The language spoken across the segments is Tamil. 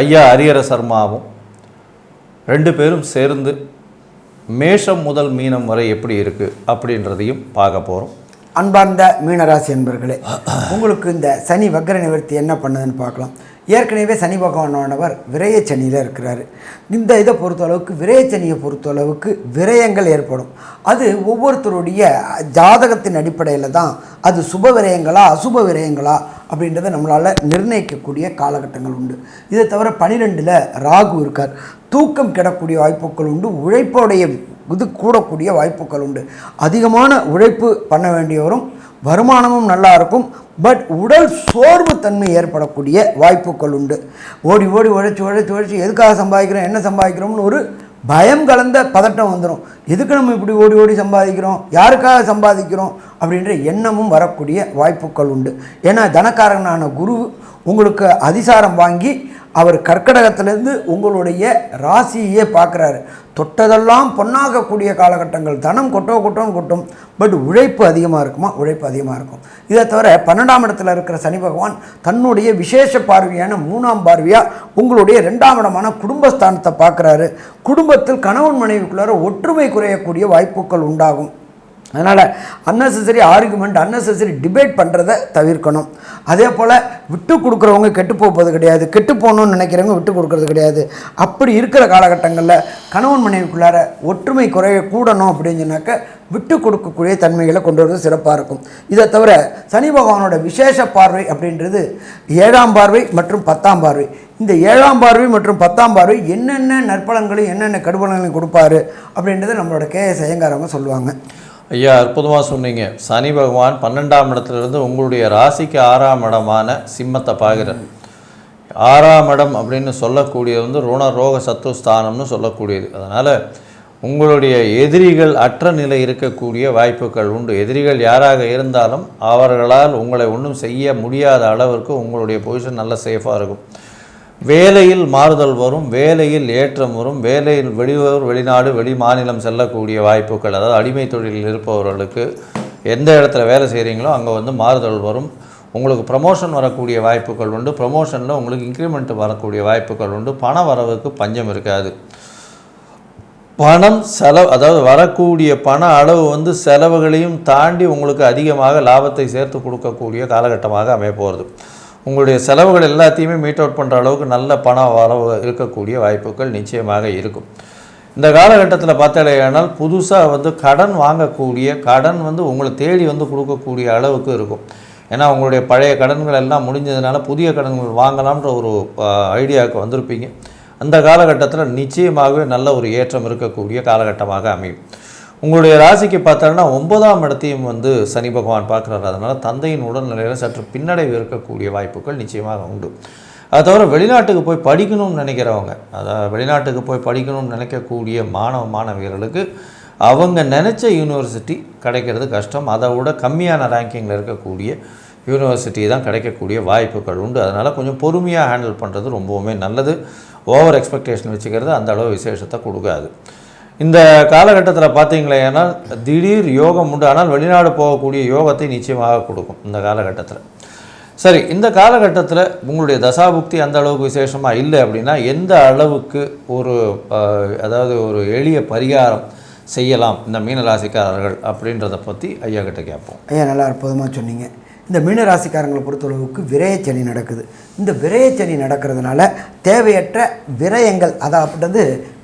ஐயா ஹரிஹர சர்மாவும் ரெண்டு பேரும் சேர்ந்து மேஷம் முதல் மீனம் வரை எப்படி இருக்குது அப்படின்றதையும் பார்க்க போகிறோம் அன்பார்ந்த மீனராசி என்பர்களே உங்களுக்கு இந்த சனி வக்கர நிவர்த்தி என்ன பண்ணுதுன்னு பார்க்கலாம். ஏற்கனவே சனி பகவானவர் விரைய சனியில் இருக்கிறார். இந்த இதை பொறுத்தளவுக்கு விரைய சனியை பொறுத்தளவுக்கு விரயங்கள் ஏற்படும். அது ஒவ்வொருத்தருடைய ஜாதகத்தின் அடிப்படையில் தான். அது சுப விரயங்களா அசுப விரயங்களா அப்படின்றத நம்மளால் நிர்ணயிக்கக்கூடிய காலகட்டங்கள் உண்டு. இதை தவிர பனிரெண்டில் ராகு இருக்கார். தூக்கம் கிடக்கூடிய வாய்ப்புகள் உண்டு. உழைப்போடைய இது கூடக்கூடிய வாய்ப்புகள் உண்டு. அதிகமான உழைப்பு பண்ண வேண்டியவரும் வருமானமும் நல்லா இருக்கும். பட் உடல் சோர்வு தன்மை ஏற்படக்கூடிய வாய்ப்புகள் உண்டு. ஓடி ஓடி உழைச்சி உழைச்சி உழைச்சி எதுக்காக சம்பாதிக்கிறோம் என்ன சம்பாதிக்கிறோம்னு ஒரு பயம் கலந்த பதட்டம் வந்துடும் எதுக்கு நம்ம இப்படி ஓடி ஓடி சம்பாதிக்கிறோம்? யாருக்காக சம்பாதிக்கிறோம்? அப்படின்ற எண்ணமும் வரக்கூடிய வாய்ப்புகள் உண்டு. ஏன்னா தனக்காரனான குரு உங்களுக்கு அதிசாரம் வாங்கி அவர் கர்க்கடகத்திலேருந்து உங்களுடைய ராசியே பார்க்குறாரு. தொட்டதெல்லாம் பொன்னாகக்கூடிய காலகட்டங்கள். தனம் கொட்டோ கொட்டோன்னு கொட்டும். பட் உழைப்பு அதிகமாக இருக்குமா? உழைப்பு அதிகமாக இருக்கும். இதை தவிர பன்னெண்டாம் இடத்துல இருக்கிற சனி பகவான் தன்னுடைய விசேஷ பார்வையான மூணாம் பார்வையாக உங்களுடைய ரெண்டாம் இடமான குடும்பஸ்தானத்தை பார்க்குறாரு. குடும்பத்தில் கணவன் மனைவிக்குள்ளார ஒற்றுமை குறையக்கூடிய வாய்ப்புகள் உண்டாகும். அதனால் அன்னெசரி ஆர்குமெண்ட் அன்னெசரி டிபேட் பண்ணுறதை தவிர்க்கணும். அதே போல் விட்டு கொடுக்குறவங்க கெட்டு போவது கிடையாது. கெட்டு போகணும்னு நினைக்கிறவங்க விட்டு கொடுக்கறது கிடையாது. அப்படி இருக்கிற காலகட்டங்களில் கணவன் மனைவிக்குள்ளார ஒற்றுமை குறைய கூடணும் அப்படின்னு சொன்னாக்க விட்டு கொடுக்கக்கூடிய தன்மைகளை கொண்டு வரது சிறப்பாக இருக்கும். இதை தவிர சனி பகவானோட விசேஷ பார்வை அப்படின்றது ஏழாம் பார்வை மற்றும் பத்தாம் பார்வை. இந்த ஏழாம் பார்வை மற்றும் பத்தாம் பார்வை என்னென்ன நற்பலன்களையும் என்னென்ன கடுபலன்களையும் கொடுப்பாரு அப்படின்றத நம்மளோட கே எஸ் ஐயங்காரவங்க சொல்லுவாங்க. ஐயா அற்புதமாக சொன்னீங்க. சனி பகவான் பன்னெண்டாம் இடத்துலேருந்து உங்களுடைய ராசிக்கு ஆறாம் இடமான சிம்மத்தை பார்க்குறார். ஆறாம் இடம் அப்படின்னு சொல்லக்கூடியது வந்து ருண ரோக சத்துஸ்தானம்னு சொல்லக்கூடியது. அதனால் உங்களுடைய எதிரிகள் அற்ற நிலை இருக்கக்கூடிய வாய்ப்புகள் உண்டு. எதிரிகள் யாராக இருந்தாலும் அவர்களால் உங்களை ஒன்றும் செய்ய முடியாத அளவிற்கு உங்களுடைய பொசிஷன் நல்ல சேஃபாக இருக்கும். வேலையில் மாறுதல் வரும் வேலையில் ஏற்றம் வரும் வேலையில் வெளியூர் வெளிநாடு வெளி மாநிலம் செல்லக்கூடிய வாய்ப்புகள் அதாவது அடிமை தொழிலில் இருப்பவர்களுக்கு எந்த இடத்துல வேலை செய்கிறீங்களோ அங்கே வந்து மாறுதல் வரும். உங்களுக்கு ப்ரமோஷன் வரக்கூடிய வாய்ப்புகள் உண்டு. ப்ரமோஷனில் உங்களுக்கு இன்க்ரிமெண்ட் வரக்கூடிய வாய்ப்புகள் உண்டு. பண வரவுக்கு பஞ்சம் இருக்காது. பணம் செலவு அதாவது வரக்கூடிய பண அளவு வந்து செலவுகளையும் தாண்டி உங்களுக்கு அதிகமாக லாபத்தை சேர்த்து கொடுக்கக்கூடிய காலகட்டமாக அமைய போகிறது உங்களுடைய செலவுகள் எல்லாத்தையுமே மீட் அவுட் பண்ணுற அளவுக்கு நல்ல பண வரவு இருக்கக்கூடிய வாய்ப்புகள் நிச்சயமாக இருக்கும். இந்த காலகட்டத்தில் பார்த்தாலேயானால் புதுசாக வந்து கடன் வாங்கக்கூடிய கடன் வந்து உங்களை தேடி வந்து கொடுக்கக்கூடிய அளவுக்கு இருக்கும். ஏன்னா உங்களுடைய பழைய கடன்கள் எல்லாம் முடிஞ்சதுனால புதிய கடன்கள் வாங்கலாம்ன்ற ஒரு ஐடியாவுக்கு வந்திருப்பீங்க. அந்த காலகட்டத்தில் நிச்சயமாகவே நல்ல ஒரு ஏற்றம் இருக்கக்கூடிய காலகட்டமாக அமையும். உங்களுடைய ராசிக்கு பார்த்தோன்னா ஒன்பதாம் இடத்தையும் வந்து சனி பகவான் பார்க்குறாரு. அதனால் தந்தையின் உடல்நிலையில் சற்று பின்னடைவு இருக்கக்கூடிய வாய்ப்புகள் நிச்சயமாக உண்டு. அது தவிர வெளிநாட்டுக்கு போய் படிக்கணும்னு நினைக்கிறவங்க அதாவது வெளிநாட்டுக்கு போய் படிக்கணும்னு நினைக்கக்கூடிய மாணவ மாணவியர்களுக்கு அவங்க நினச்ச யூனிவர்சிட்டி கிடைக்கிறது கஷ்டம். அதை விட கம்மியான ரேங்கிங்கில் இருக்கக்கூடிய யூனிவர்சிட்டி தான் கிடைக்கக்கூடிய வாய்ப்புகள் உண்டு. அதனால் கொஞ்சம் பொறுமையாக ஹேண்டில் பண்ணுறது ரொம்பவுமே நல்லது. ஓவர் எக்ஸ்பெக்டேஷன் வச்சுக்கிறது அந்த அளவு விசேஷத்தை கொடுக்காது. இந்த காலகட்டத்தில் பார்த்தீங்களேனால் திடீர் யோகம் உண்டு. ஆனால் வெளிநாடு போகக்கூடிய யோகத்தை நிச்சயமாக கொடுக்கும் இந்த காலகட்டத்தில். சரி இந்த காலகட்டத்தில் உங்களுடைய தசாபுக்தி அந்த அளவுக்கு விசேஷமாக இல்லை அப்படின்னா எந்த அளவுக்கு ஒரு அதாவது ஒரு எளிய பரிகாரம் செய்யலாம் இந்த மீனராசிக்காரர்கள் அப்படின்றத பற்றி ஐயா கிட்ட கேட்போம். ஐயா நல்லா அற்புதமாக சொன்னீங்க. இந்த மீன ராசிக்காரங்களை பொறுத்தளவுக்கு விரயச்சனி நடக்குது. இந்த விரயச்சனி நடக்கிறதுனால தேவையற்ற விரயங்கள் அதாவது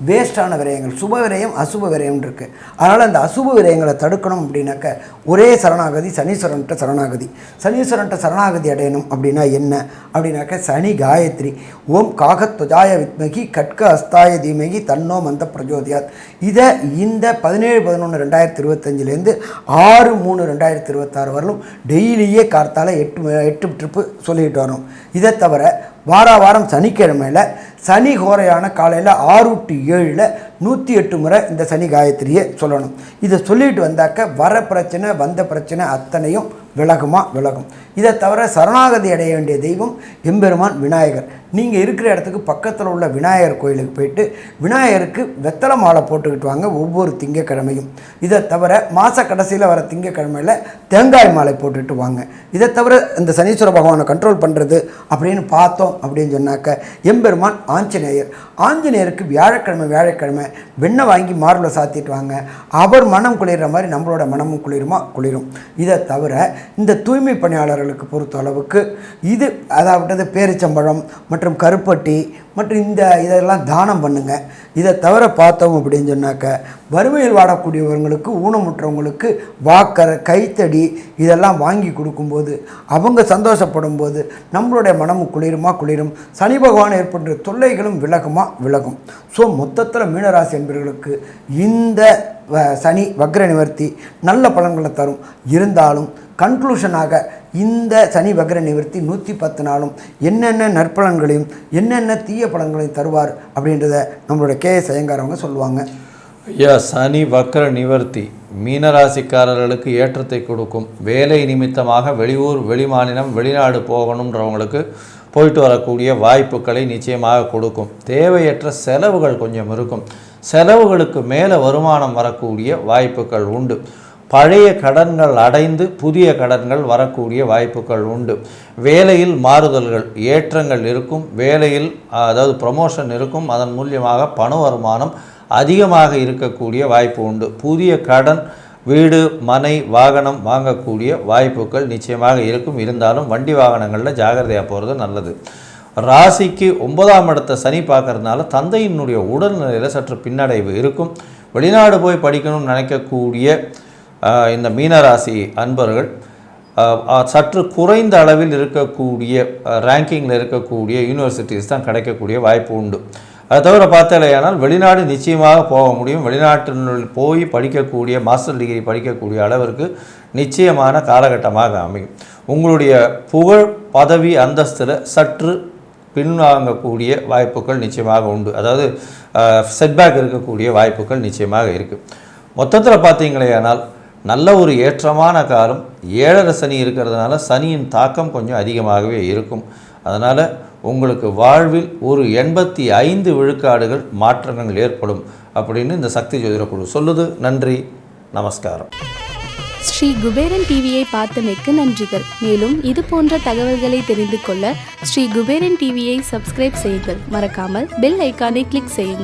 வேஸ்டான விரயங்கள் சுப விரயம் அசுப விரயம் இருக்குது அதனால் அந்த அசுப விரயங்களை தடுக்கணும் அப்படின்னாக்க ஒரே சரணாகதி சனீஸ்வரன்ட்ட சரணாகதி. சனீஸ்வரன்ட்ட சரணாகதி அடையணும் அப்படின்னா என்ன? அப்படின்னாக்க சனி காயத்ரி. ஓம் காகத்வஜாய வித்மகி கட்க அஸ்தாய தீமகி தன்னோ மந்த பிரஜோதியாத். இதை இந்த பதினேழு பதினொன்று ரெண்டாயிரத்தி இருபத்தஞ்சிலேருந்து ஆறு மூணு ரெண்டாயிரத்தி இருபத்தாறு வரலும் டெய்லியே கார்த்தால எட்டு எட்டு ட்ரிப்பு சொல்லிட்டு வரோம் இதை தவிர வார வாரம் சனிக்கிழமையில் சனி ஹோரையான காலையில் ஆறு டு ஏழில் நூற்றி எட்டு முறை இந்த சனி காயத்ரியை சொல்லணும். இதை சொல்லிட்டு வந்தாக்க வர பிரச்சனை வந்த பிரச்சனை அத்தனையும் விலகுமா? விலகும். இதை தவிர சரணாகதி அடைய வேண்டிய தெய்வம் எம்பெருமான் விநாயகர். நீங்கள் இருக்கிற இடத்துக்கு பக்கத்தில் உள்ள விநாயகர் கோயிலுக்கு போயிட்டு விநாயகருக்கு வெத்தலை மாலை போட்டுக்கிட்டு வாங்க ஒவ்வொரு திங்கக்கிழமையும். இதை தவிர மாத கடைசியில் வர திங்கக்கிழமையில் தேங்காய் மாலை போட்டுட்டு வாங்க. இதை தவிர இந்த சனீஸ்வர பகவானை கண்ட்ரோல் பண்ணுறது அப்படின்னு பார்த்தோம் அப்படின்னு சொன்னாக்க எம்பெருமான் ஆஞ்சநேயர். ஆஞ்சநேயருக்கு வியாழக்கிழமை வியாழக்கிழமை வெண்ணெய் வாங்கி மார்பில் சாத்திட்டு வாங்க. அவர் மனம் குளிர்ற மாதிரி நம்மளோட மனமும் குளிருமா? குளிரும். இதை தவிர இந்த தூய்மை பணியாளர்களுக்கு பொறுத்த அளவுக்கு இது அதாவது பேரிச்சம்பழம் மற்றும் கருப்பட்டி மற்றும் இந்த இதெல்லாம் தானம் பண்ணுங்கள் இதை தவிர பார்த்தோம் அப்படின்னு சொன்னாக்க வறுமையில் வாடக்கூடியவங்களுக்கு ஊனமுற்றவங்களுக்கு வாக்கரை கைத்தடி இதெல்லாம் வாங்கி கொடுக்கும்போது அவங்க சந்தோஷப்படும் போது நம்மளுடைய மனமும் குளிருமா குளிரும். சனி பகவான் ஏற்படுற தொல்லைகளும் விலகுமா விலகும். ஸோ மொத்தத்தில் மீனராசி என்பவர்களுக்கு இந்த வ- சனி வக்ர நிவர்த்தி நல்ல பலன்களை தரும். இருந்தாலும் கன்க்ளூஷனாக இந்த சனி வக்ர நிவர்த்தி நூற்றி பத்து நாளும் என்னென்ன நற்பலன்களையும் என்னென்ன தீய பலன்களையும் தருவார் அப்படின்றத நம்மளோட கே எஸ் அவங்க சொல்லுவாங்க. ஐயா சனி வக்ர நிவர்த்தி மீனராசிக்காரர்களுக்கு ஏற்றத்தை கொடுக்கும். வேலை நிமித்தமாக வெளியூர் வெளிமாநிலம் வெளிநாடு போகணுன்றவங்களுக்கு போயிட்டு வரக்கூடிய வாய்ப்புகளை நிச்சயமாக கொடுக்கும். தேவையற்ற செலவுகள் கொஞ்சம் இருக்கும். செலவுகளுக்கு மேலே வருமானம் வரக்கூடிய வாய்ப்புகள் உண்டு. பழைய கடன்கள் அடைந்து புதிய கடன்கள் வரக்கூடிய வாய்ப்புகள் உண்டு. வேலையில் மாறுதல்கள் ஏற்றங்கள் இருக்கும். வேலையில் அதாவது ப்ரமோஷன் இருக்கும். அதன் மூலியமாக பண வருமானம் அதிகமாக இருக்கக்கூடிய வாய்ப்பு உண்டு. புதிய கடன் வீடு மனை வாகனம் வாங்கக்கூடிய வாய்ப்புகள் நிச்சயமாக இருக்கும். இருந்தாலும் வண்டி வாகனங்களில் ஜாகிரதையாக போகிறது நல்லது. ராசிக்கு ஒன்பதாம் இடத்தை சனி பார்க்கறதுனால தந்தையினுடைய உடல்நிலையில் சற்று பின்னடைவு இருக்கும். வெளிநாடு போய் படிக்கணும்னு நினைக்கக்கூடிய இந்த மீனராசி அன்பர்கள் சற்று குறைந்த அளவில் இருக்கக்கூடிய ரேங்கிங்கில் இருக்கக்கூடிய யூனிவர்சிட்டிஸ் தான் கிடைக்கக்கூடிய வாய்ப்பு உண்டு. அதை தவிர பார்த்தாலேயானால் வெளிநாடு நிச்சயமாக போக முடியும். வெளிநாட்டினுள் போய் படிக்கக்கூடிய மாஸ்டர் டிகிரி படிக்கக்கூடிய அளவிற்கு நிச்சயமான காலகட்டமாக அமையும். உங்களுடைய புகழ் பதவி அந்தஸ்தில் சற்று பின்வாங்கக்கூடிய வாய்ப்புகள் நிச்சயமாக உண்டு. அதாவது செட்பேக் இருக்கக்கூடிய வாய்ப்புகள் நிச்சயமாக இருக்குது மொத்தத்தில் பார்த்தீங்களேயானால் நல்ல ஒரு ஏற்றமான காலம். ஏழரை சனி இருக்கிறதுனால சனியின் தாக்கம் கொஞ்சம் அதிகமாகவே இருக்கும். அதனால் உங்களுக்கு வாழ்வில் ஒரு எண்பத்தி ஐந்து விழுக்காடுகள் மாற்றங்கள் ஏற்படும் அப்படின்னு இந்த சக்தி ஜோதிட குழு சொல்லுது. நன்றி. நமஸ்காரம். ஸ்ரீ குபேரன் டிவியை பார்த்தமைக்கு நன்றிகள். மேலும் இது போன்ற தகவல்களை தெரிந்து கொள்ள ஸ்ரீ குபேரன் டிவியை சப்ஸ்கிரைப் செய்யுங்கள். மறக்காமல் பெல் ஐக்கானை கிளிக் செய்யுங்கள்.